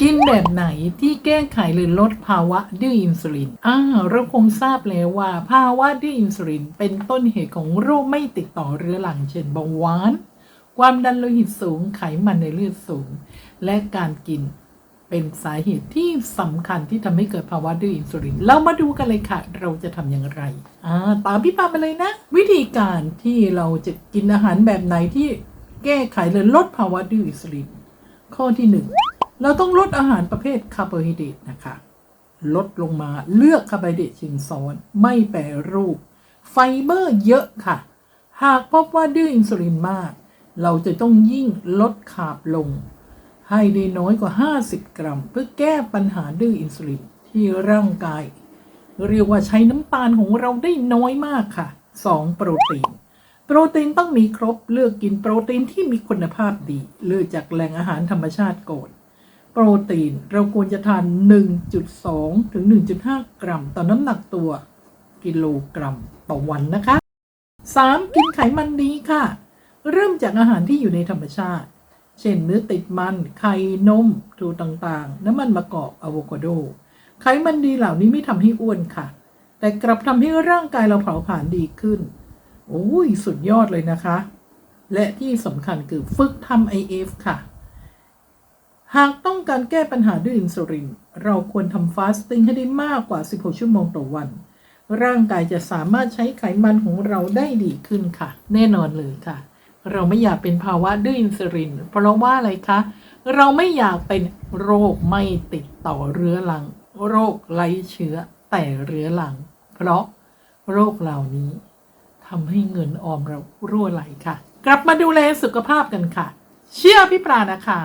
กินแบบไหนที่แก้ไขหรือลดภาวะดื้ออินซูลินอ่าเราคงทราบแล้วว่า ภาวะดื้ออินซูลินเป็นต้นเหตุของโรคไม่ติดต่อเรื้อรังเช่นเบาหวาน ความดันโลหิตสูงไขมันในเลือดสูง และการกินเป็นสาเหตุที่สำคัญที่ทำให้เกิดภาวะดื้ออินซูลิน เรามาดูกันเลยค่ะ เราจะทำอย่างไรอ่าตามพี่ปามาเลยนะ วิธีการที่เราจะกินอาหารแบบไหนที่แก้ไขหรือลดภาวะดื้ออินซูลิน ข้อที่หนึ่ง เราต้องลดอาหารประเภทคาร์โบไฮเดรตนะคะ ลดลงมาเลือกคาร์โบไฮเดรตชิงซ้อน ไม่แปรรูป ไฟเบอร์เยอะค่ะ หากพบว่าดื้ออินซูลินมาก เราจะต้องยิ่งลดคาร์บลง ให้ได้น้อยกว่า 50 กรัม เพื่อแก้ปัญหาดื้ออินซูลินที่ร่างกาย เรียกว่าใช้น้ำตาลของเราได้น้อยมากค่ะ 2. โปรตีนโปรตีนต้องมีครบเลือกกินโปรตีนที่มีคุณภาพดี เลือกจากแหล่งอาหารธรรมชาติก่อน โปรตีนเราควรจะทาน 1.2 ถึง 1.5 กรัม ต่อน้ำหนักตัวกิโลกรัมต่อวันนะคะ 3. กินไขมันดีค่ะ เริ่มจากอาหารที่อยู่ในธรรมชาติ เช่นเนื้อติดมัน ไข่นมทูต่างๆ น้ำมันมะกอกอะโวคาโด ไขมันดีเหล่านี้ไม่ทำให้อ้วนค่ะ แต่กลับทำให้ร่างกายเราเผาผลาญดีขึ้น โอ้ย สุดยอดเลยนะคะ และที่สำคัญคือฝึกทำ IF ค่ะ หากต้องการแก้ปัญหาด้วยอินซูลิน เราควรทำฟาสติ้งให้ได้มากกว่า 16 ชั่วโมงต่อวัน ร่างกายจะสามารถใช้ไขมันของเราได้ดีขึ้นค่ะ แน่นอนเลยค่ะ เราไม่อยากเป็นภาวะดื้ออินซูลิน เพราะว่าอะไรคะ เราไม่อยากเป็นโรคไม่ติดต่อเรื้อรัง โรคไร้เชื้อแต่เรื้อรัง เพราะโรคเหล่านี้ทำให้เงินออมเรารั่วไหลค่ะ กลับมาดูแลสุขภาพกันค่ะ เชื่อพี่ปลานะคะ